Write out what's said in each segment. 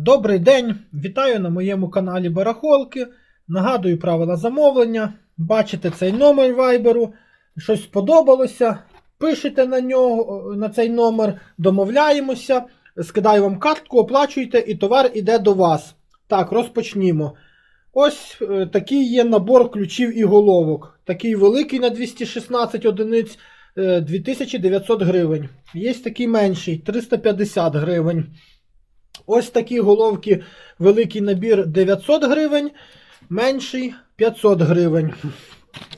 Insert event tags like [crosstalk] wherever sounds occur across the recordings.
Добрий день! Вітаю на моєму каналі Барахолки. Нагадую правила замовлення. Бачите цей номер вайберу. Щось сподобалося. Пишете на нього, на цей номер, домовляємося, скидаю вам картку, оплачуєте і товар іде до вас. Так, розпочнімо. Ось е, такий є набор ключів і головок. Такий великий на 216 одиниць е, 2900 гривень. Є такий менший 350 гривень. Ось такі головки, великий набір 900 гривень, менший 500 гривень.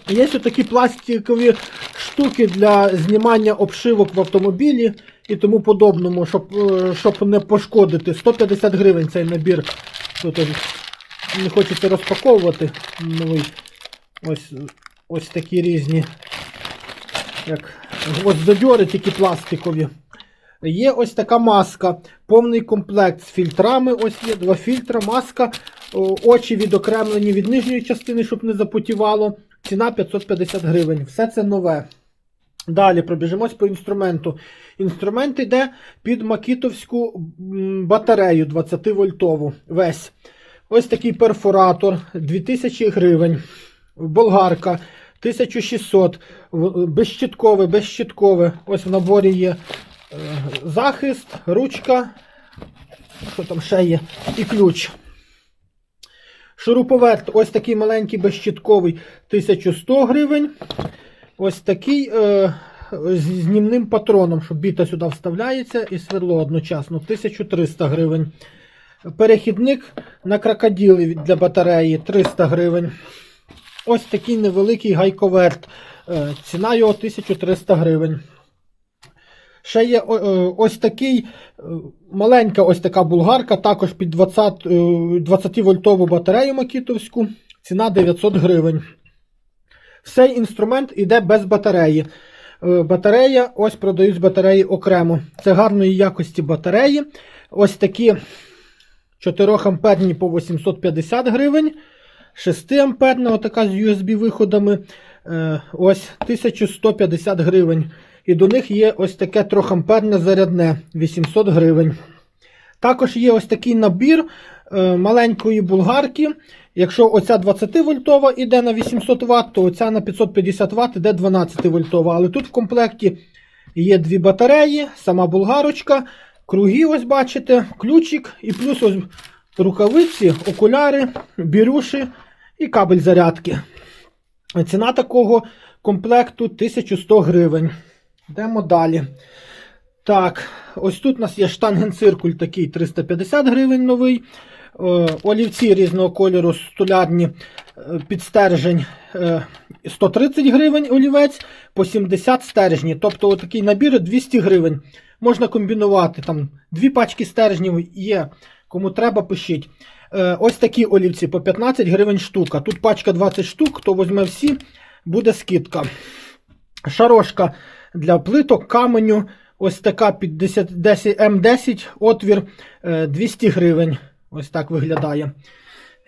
Є ось такі пластикові штуки для знімання обшивок в автомобілі і тому подобному, щоб, е, щоб не пошкодити. 150 гривень цей набір. Тут не хочеться розпаковувати. Новий. Ось, ось такі різні. Як гвоздодьори, тільки пластикові. Є ось така маска, повний комплект з фільтрами. Ось є два фільтра, маска, очі відокремлені від нижньої частини, щоб не запотівало. Ціна 550 гривень. Все це нове. Далі пробіжимось по інструменту. Інструмент йде під макітовську батарею 20 вольтову. Весь. Ось такий перфоратор 2000 гривень. Болгарка 1600. В- Безщіткове, безщіткове. Ось в наборі є е, захист, ручка. Що там ще є? І ключ. Шуруповерт, ось такий маленький безщітковий 1100 гривень. Ось такий е, з знімним патроном, щоб біта сюди вставляється і сверло одночасно 1300 гривень. Перехідник на крокоділи для батареї 300 гривень. Ось такий невеликий гайковерт. Е, ціна його 1300 гривень. Ще є е, ось такий е, маленька ось така булгарка, також під 20, е, 20-вольтову батарею макітовську. Ціна 900 гривень. Цей інструмент йде без батареї. Е, Батарея, ось продають батареї окремо. Це гарної якості батареї. Ось такі 4 амперні по 850 гривень. 6 амперна, отака з USB виходами. е, Ось 1150 гривень. І до них є ось таке 3-амперне зарядне 800 гривень. Також є ось такий набір е, маленької булгарки. Якщо оця 20 вольтова іде на 800 Вт, то оця на 550 Вт іде 12 вольтова. Але тут в комплекті є дві батареї, сама булгарочка, круги, ось бачите, ключик і плюс ось рукавиці, окуляри, бірюші і кабель зарядки. Ціна такого комплекту 1100 гривень. Йдемо далі. Так, ось тут у нас є штангенциркуль такий 350 гривень новий. Е, Олівці різного кольору столярні е, під стержень е, 130 гривень олівець, по 70 стержні. Тобто такий набір 200 гривень. Можна комбінувати. Там Дві пачки стержнів є. Кому треба, пишіть. Е, Ось такі олівці по 15 гривень штука. Тут пачка 20 штук, хто візьме всі, буде скидка. Шарошка для плиток, каменю. Ось така під 10, 10, М10 отвір е, 200 гривень. Ось так виглядає.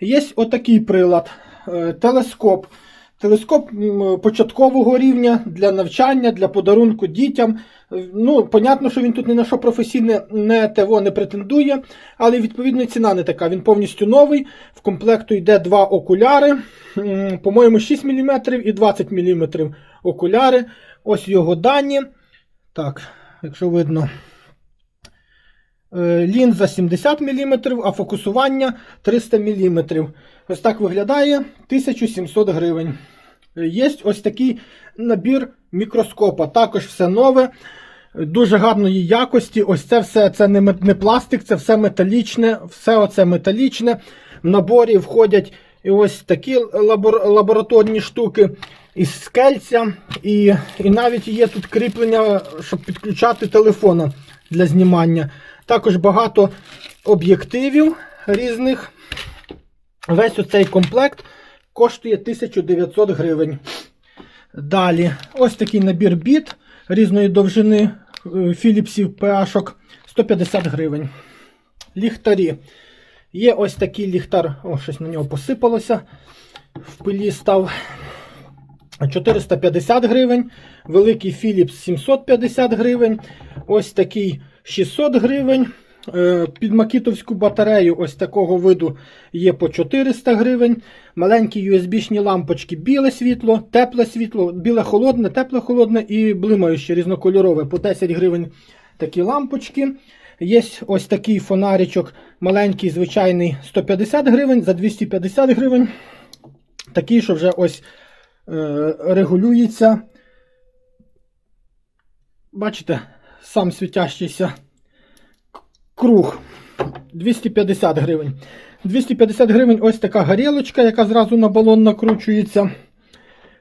Є отакий прилад. е, Телескоп. Телескоп початкового рівня для навчання, для подарунку дітям. Е, Ну, понятно, що він тут ні на що професійне не ТВО не претендує, але відповідно ціна не така. Він повністю новий. В комплекту йде два окуляри. По-моєму, 6 мм і 20 мм окуляри. Ось його дані. Так, якщо видно. Е, Лінза 70 мм, а фокусування 300 мм. Ось так виглядає 1700 гривень. Е, Є ось такий набір мікроскопа. Також все нове, дуже гарної якості. Ось це все це не, не пластик, це все металічне, все оце металічне. В наборі входять і ось такі лабор- лабораторні штуки із скельця, і, і навіть є тут кріплення, щоб підключати телефона для знімання. Також багато об'єктивів різних. Весь оцей комплект коштує 1900 гривень. Далі, ось такий набір біт різної довжини філіпсів PH 150 гривень. Ліхтарі. Є ось такий ліхтар, о, щось на нього посипалося. В пилі став 450 гривень. Великий Philips 750 гривень. Ось такий 600 гривень. Е, Під макітовську батарею ось такого виду є по 400 гривень. Маленькі USB-шні лампочки, біле світло, тепле світло, біле холодне, тепле холодне і блимаюче різнокольорове по 10 гривень такі лампочки. Є ось такий фонаричок, маленький, звичайний 150 гривень, за 250 гривень. Такий, що вже ось регулюється. Бачите, сам світящийся круг 250 гривень. 250 гривень ось така горілочка, яка зразу на балон накручується.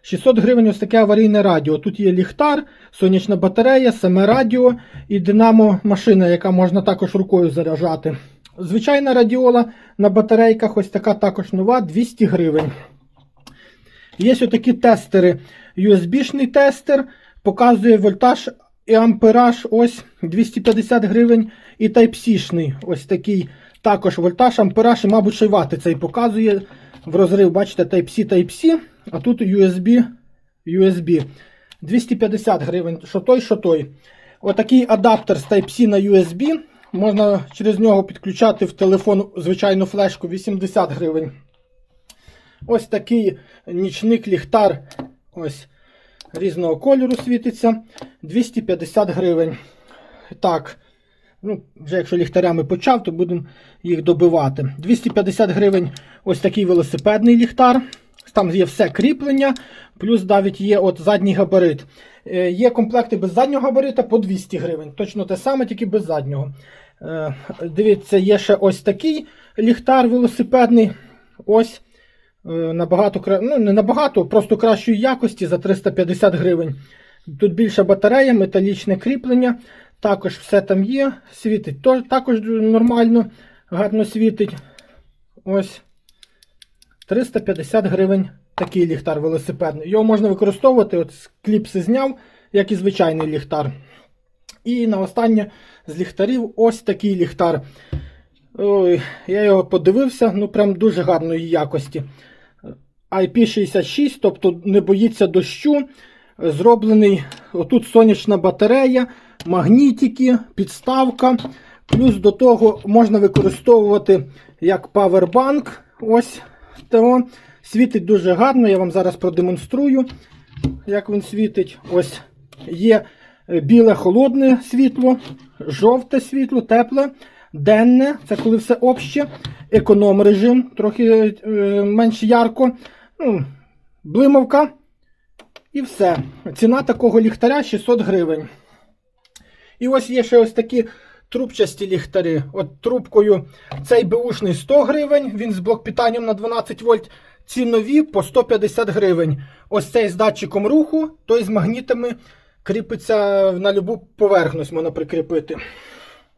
600 гривень ось таке аварійне радіо. Тут є ліхтар, сонячна батарея, саме радіо і динамо машина, яка можна також рукою заряджати. Звичайна радіола на батарейках, ось така також нова, 200 гривень. Є ось такі тестери. USB-шний тестер, показує вольтаж і ампераж ось 250 гривень. І Type-C-шний, ось такий також вольтаж, ампераж і, мабуть, ще й вати цей показує. В розрив, бачите, Type-C, Type-C, а тут USB, USB. 250 гривень, що той, що той. Отакий адаптер з Type-C на USB. Можна через нього підключати в телефон звичайну флешку 80 гривень. Ось такий нічник ліхтар. Ось різного кольору світиться. 250 гривень. Так. Ну, вже якщо ліхтарями почав, то будемо їх добивати. 250 гривень ось такий велосипедний ліхтар. Там є все кріплення, плюс навіть є от задній габарит. Е, Є комплекти без заднього габарита по 200 гривень. Точно те саме, тільки без заднього. Е, Дивіться, є ще ось такий ліхтар велосипедний. Ось. Е, Набагато ну, не набагато, просто кращої якості за 350 гривень. Тут більша батарея, металічне кріплення. Також все там є. Світить то- також нормально, гарно світить. Ось 350 гривень такий ліхтар велосипедний. Його можна використовувати, от кліпси зняв, як і звичайний ліхтар. І на останнє з ліхтарів ось такий ліхтар. Ой, я його подивився, ну прям дуже гарної якості. IP66, тобто не боїться дощу. Зроблений отут сонячна батарея, магнітики, підставка. Плюс до того можна використовувати як павербанк. Ось того. Світить дуже гарно. Я вам зараз продемонструю, як він світить. Ось є біле холодне світло, жовте світло, тепле, денне, це коли все обще, економ режим, трохи е, менш ярко. Ну, блимавка. І все. Ціна такого ліхтаря 600 гривень. І ось є ще ось такі трубчасті ліхтари. От трубкою цей беушний 100 гривень, він з блокпітанням на 12 вольт. Ці нові по 150 гривень. Ось цей з датчиком руху, той з магнітами кріпиться на любу поверхність, можна прикріпити.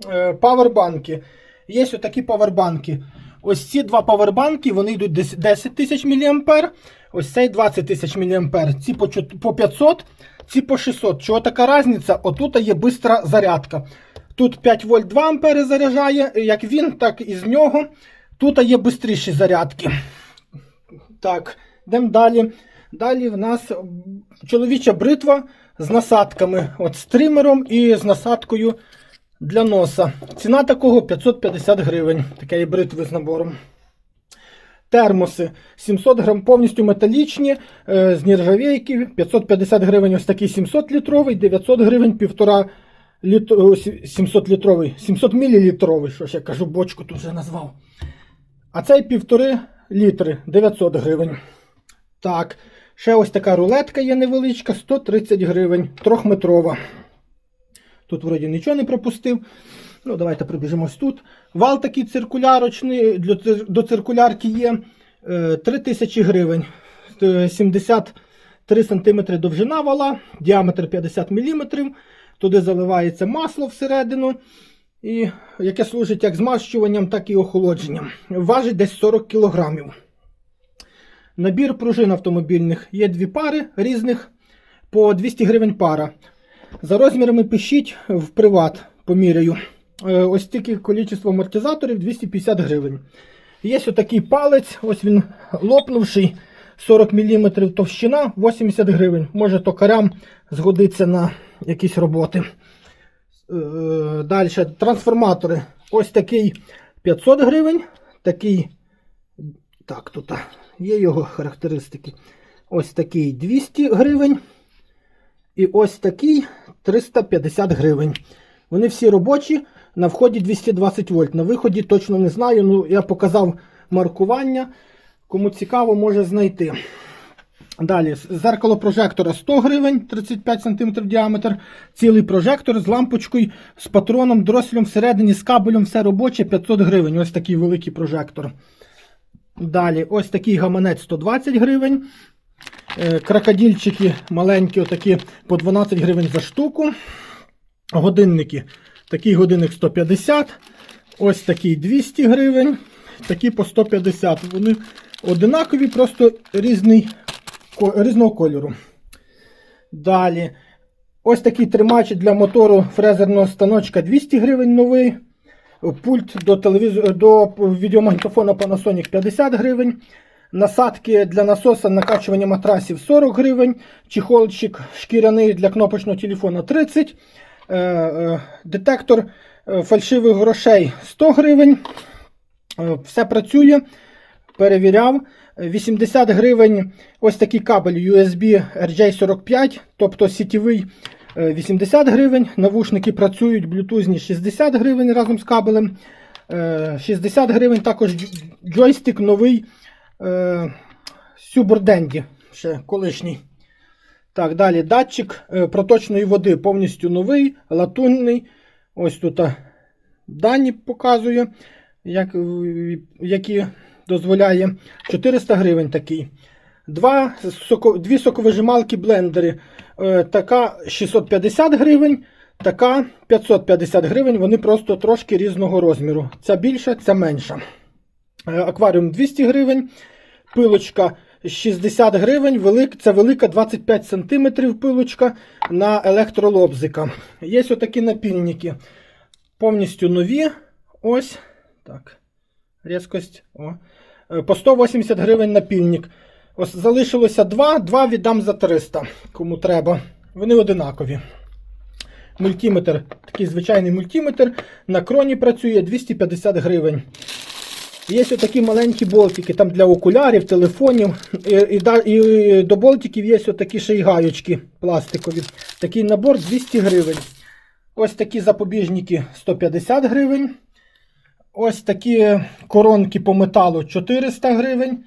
Е, Павербанки. Є ось такі павербанки. Ось ці два павербанки вони йдуть 10 тисяч мА, ось цей 20 тисяч мА. Ці по по 500, ці по 600. Чого така різниця? Отут є бистра зарядка. Тут 5 вольт 2 ампери заряджає, як він, так і з нього. Тут є бистріші зарядки. Так, йдемо далі. Далі в нас чоловіча бритва з насадками. От з тримером і з насадкою для носа. Ціна такого 550 гривень. Такої бритви з набором. Термоси 700 грам повністю металічні, е, з нержавійки, 550 гривень ось такий 700 літровий, 900 гривень півтора літ... 700 літровий, 700 мілілітровий, що ж я кажу, бочку тут вже назвав. А цей півтори літри 900 гривень. Так, ще ось така рулетка є невеличка, 130 гривень, трьохметрова. Тут вроді нічого не пропустив. Ну, давайте прибіжимось тут. Вал такий циркулярочний, до циркулярки є е, 3000 гривень. Е, 73 см довжина вала, діаметр 50 мм. Туди заливається масло всередину, і, яке служить як змащуванням, так і охолодженням. Важить десь 40 кг. Набір пружин автомобільних. Є дві пари різних по 200 гривень пара. За розмірами пишіть в приват, поміряю. Е, Ось тільки кількість амортизаторів 250 гривень. Є ось такий палець, ось він лопнувший, 40 мм товщина, 80 гривень. Може токарям згодиться на якісь роботи. Далі трансформатори. Ось такий 500 гривень. Такий. Так, тут є його характеристики. Ось такий 200 гривень. І ось такий 350 гривень. Вони всі робочі. На вході 220 вольт. На виході точно не знаю. Ну, я показав маркування. Кому цікаво, може знайти. Далі, зеркало прожектора 100 гривень, 35 см діаметр. Цілий прожектор з лампочкою, з патроном, дроселем всередині, з кабелем, все робоче 500 гривень. Ось такий великий прожектор. Далі, ось такий гаманець 120 гривень. Е, Крокодильчики маленькі, отакі по 12 гривень за штуку. Годинники. Такий годинник 150. Ось такий 200 гривень. Такі по 150. Вони одинакові, просто різний, різного кольору. Далі. Ось такий тримач для мотору фрезерного станочка 200 гривень новий. Пульт до телевізора до відеомагнітофона Panasonic 50 гривень. Насадки для насоса накачування матрасів 40 гривень. Чехолчик шкіряний для кнопочного телефона 30. Е, е, детектор е, фальшивих грошей 100 гривень. Все працює. Перевіряв. 80 гривень ось такий кабель USB RJ45, тобто сітєвий е, 80 гривень. Навушники працюють блютузні 60 гривень разом з кабелем. Е, 60 гривень також джойстик новий е, Сюборденді, ще колишній. Так, далі датчик е, проточної води повністю новий, латунний. Ось тут дані показує, як, е, які дозволяє 400 гривень такий. Два соко, дві соковижималки блендери. Е, така 650 гривень, така 550 гривень. Вони просто трошки різного розміру. Ця більша, ця менша. Е, Акваріум 200 гривень. Пилочка 60 гривень. Велик, це велика 25 см пилочка на електролобзика. Є отакі напільники. Повністю нові. Ось. Так. Різкость. О. Е, По 180 гривень напільник. Ось залишилося два, два віддам за 300, кому треба. Вони одинакові. Мультиметр, такий звичайний мультиметр. На кроні працює 250 гривень. Є такі маленькі болтики там для окулярів, телефонів. І, і, і до болтиків є такі ще й гаючки пластикові. Такий набор 200 гривень. Ось такі запобіжники 150 гривень. Ось такі коронки по металу 400 гривень.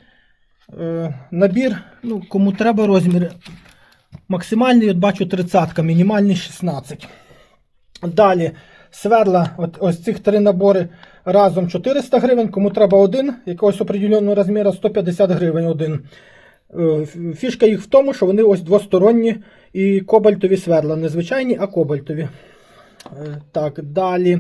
Е, набір, ну, кому треба розміри. Максимальний, от бачу, 30, мінімальний 16. Далі сверла, от ось цих три набори разом 400 гривень. Кому треба один, якогось определеного розміру 150 гривень один. Е, Фішка їх в тому, що вони ось двосторонні і кобальтові сверла. Не звичайні, а кобальтові. Е, Так, далі.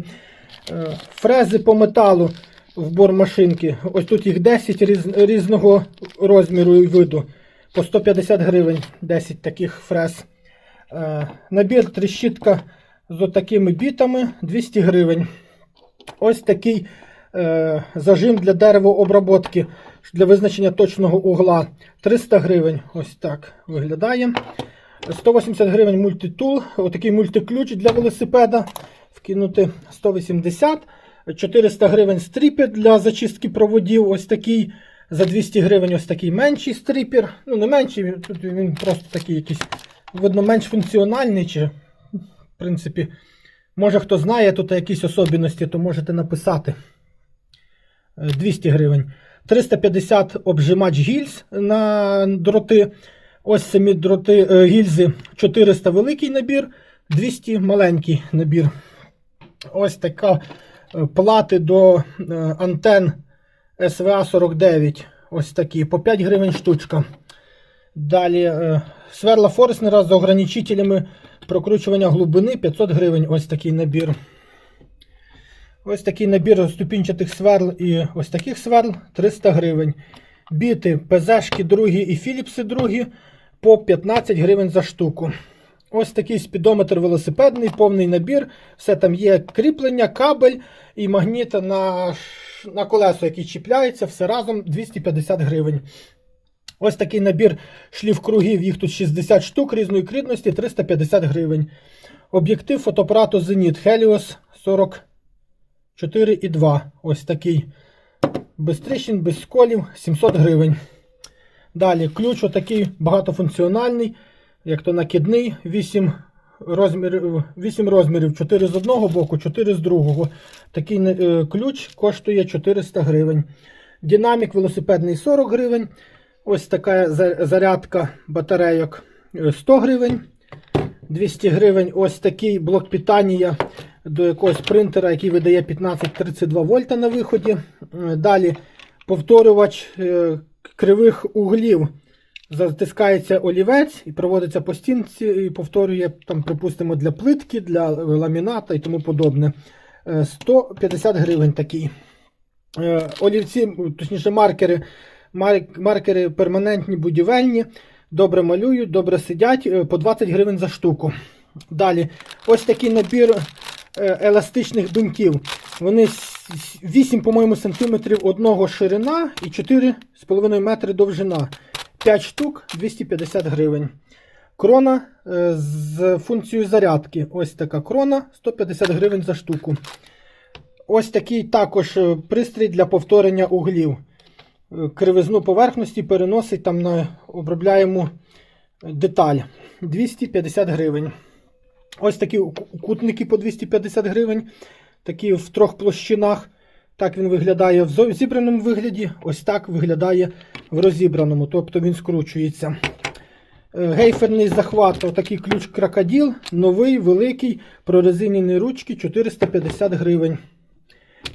Е, Фрези по металу в бормашинки. Ось тут їх 10 різ, різного розміру і виду. По 150 гривень 10 таких фрез. Набір трещітка з отакими бітами 200 гривень. Ось такий е, зажим для деревообработки для визначення точного угла 300 гривень. Ось так виглядає. 180 гривень мультитул, отакий мультиключ для велосипеда. Вкинути 180. 400 гривень стріпер для зачистки проводів. Ось такий. За 200 гривень ось такий менший стріпер. Ну, не менший, тут він просто такий якийсь, видно, менш функціональний. Чи, в принципі, може хто знає тут якісь особливості, то можете написати. Е, 200 гривень. 350 обжимач гільз на дроти. Ось самі дроти е, гільзи 400 великий набір, 200 маленький набір. Ось така е, плати до е, антен СВА 49. Ось такі, по 5 гривень штучка. Далі е, сверла Форснера з ограничителями прокручування глибини 500 гривень. Ось такий набір. Ось такий набір ступінчатих сверл і ось таких сверл 300 гривень. Біти ПЗшки другі і Філіпси другі по 15 гривень за штуку. Ось такий спідометр велосипедний, повний набір. Все там є кріплення, кабель і магніт на, на колесо, який чіпляється, все разом 250 гривень. Ось такий набір шлів кругів, їх тут 60 штук різної крідності, 350 гривень. Об'єктив фотоапарату Zenit Helios 40 4,2. Ось такий. Без тріщин, без сколів, 700 гривень. Далі ключ отакий багатофункціональний, як то накидний, 8 розмірів, 8 розмірів 4 з одного боку, 4 з другого. Такий е, ключ коштує 400 гривень. Динамік велосипедний 40 гривень. Ось така зарядка батарейок е, 100 гривень. 200 гривень. Ось такий блок питання до якогось принтера, який видає 15-32 вольта на виході. Е, Далі повторювач е, кривих углів. Затискається олівець і проводиться по стінці і повторює, там, припустимо, для плитки, для ламіната і тому подобне. Е, 150 гривень такий. Е, Олівці, точніше, маркери, мар- маркери перманентні, будівельні, добре малюють, добре сидять, е, по 20 гривень за штуку. Далі, ось такий набір е, еластичних бинтів. Вони с- с- 8, по-моєму, сантиметрів одного ширина і 4,5 метри довжина. 5 штук 250 гривень. Крона е, з функцією зарядки. Ось така крона 150 гривень за штуку. Ось такий також пристрій для повторення углів. Кривизну поверхності переносить там на обробляємо деталь 250 гривень. Ось такі ку- кутники по 250 гривень. Такі в трьох площинах. Так він виглядає в зібраному вигляді. Ось так виглядає в розібраному. Тобто він скручується. Е, Гейферний захват, отакий ключ крокодил, новий, великий, прорезинені ручки 450 гривень.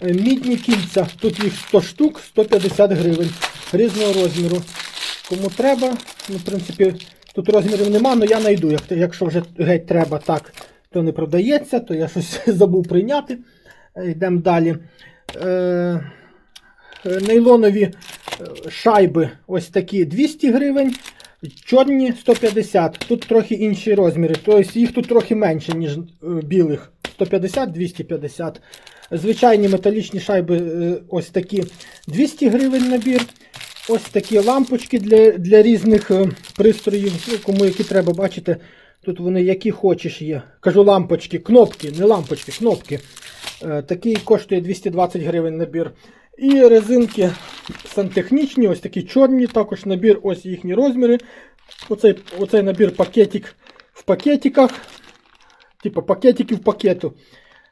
Е, Мідні кільця, тут їх 100 штук, 150 гривень різного розміру. Кому треба, ну, в принципі, тут розмірів нема, але я знайду. Якщо вже геть треба так, то не продається, то я щось [laughs] забув прийняти. Е, Йдемо далі. Е, нейлонові шайби ось такі 200 гривень. Чорні 150. Тут трохи інші розміри. Тобто їх тут трохи менше, ніж білих. 150-250. Звичайні металічні шайби е, ось такі 200 гривень набір. Ось такі лампочки для, для різних е, пристроїв. Ну, кому які треба, бачите, тут вони які хочеш є. Кажу лампочки, кнопки, не лампочки, кнопки. Е, Такий коштує 220 гривень набір. І резинки сантехнічні, ось такі чорні, також набір, ось їхні розміри. Оцей, оцей набір пакетик в пакетиках. Типу пакетики в пакету.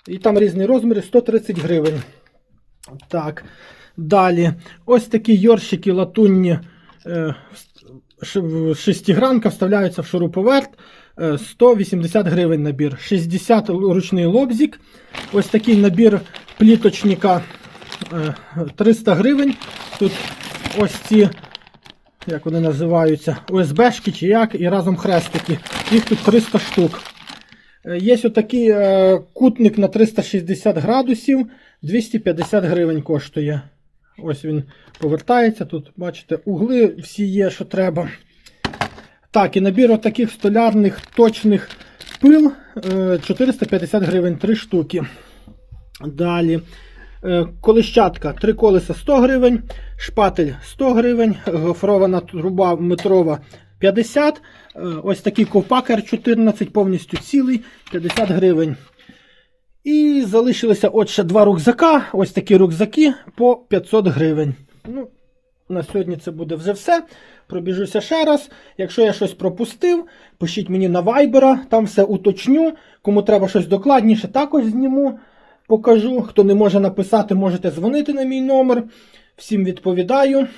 І там різні розміри 130 гривень. Так. Далі. Ось такі йоршики латунні е, шестигранка вставляються в шуруповерт. Е, 180 гривень набір. 60 ручний лобзик. Ось такий набір пліточника е, 300 гривень. Тут ось ці, як вони називаються, ОСБшки чи як, і разом хрестики. Їх тут 300 штук. Е, Є отакий е, кутник на 360 градусів, 250 гривень коштує. Ось він повертається. Тут, бачите, угли всі є, що треба. Так, і набір отаких столярних точних пил е, 450 гривень 3 штуки. Далі. Е, Колищатка 3 колеса 100 гривень, шпатель 100 гривень, гофрована труба метрова 50. Е, Ось такий ковпак R14 повністю цілий 50 гривень. І залишилося от ще два рюкзака. Ось такі рюкзаки по 500 гривень. Ну, на сьогодні це буде вже все. Пробіжуся ще раз. Якщо я щось пропустив, пишіть мені на Viber, там все уточню. Кому треба щось докладніше, також зніму, покажу. Хто не може написати, можете дзвонити на мій номер. Всім відповідаю.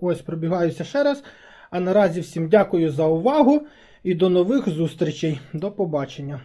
Ось пробігаюся ще раз. А наразі всім дякую за увагу і до нових зустрічей. До побачення.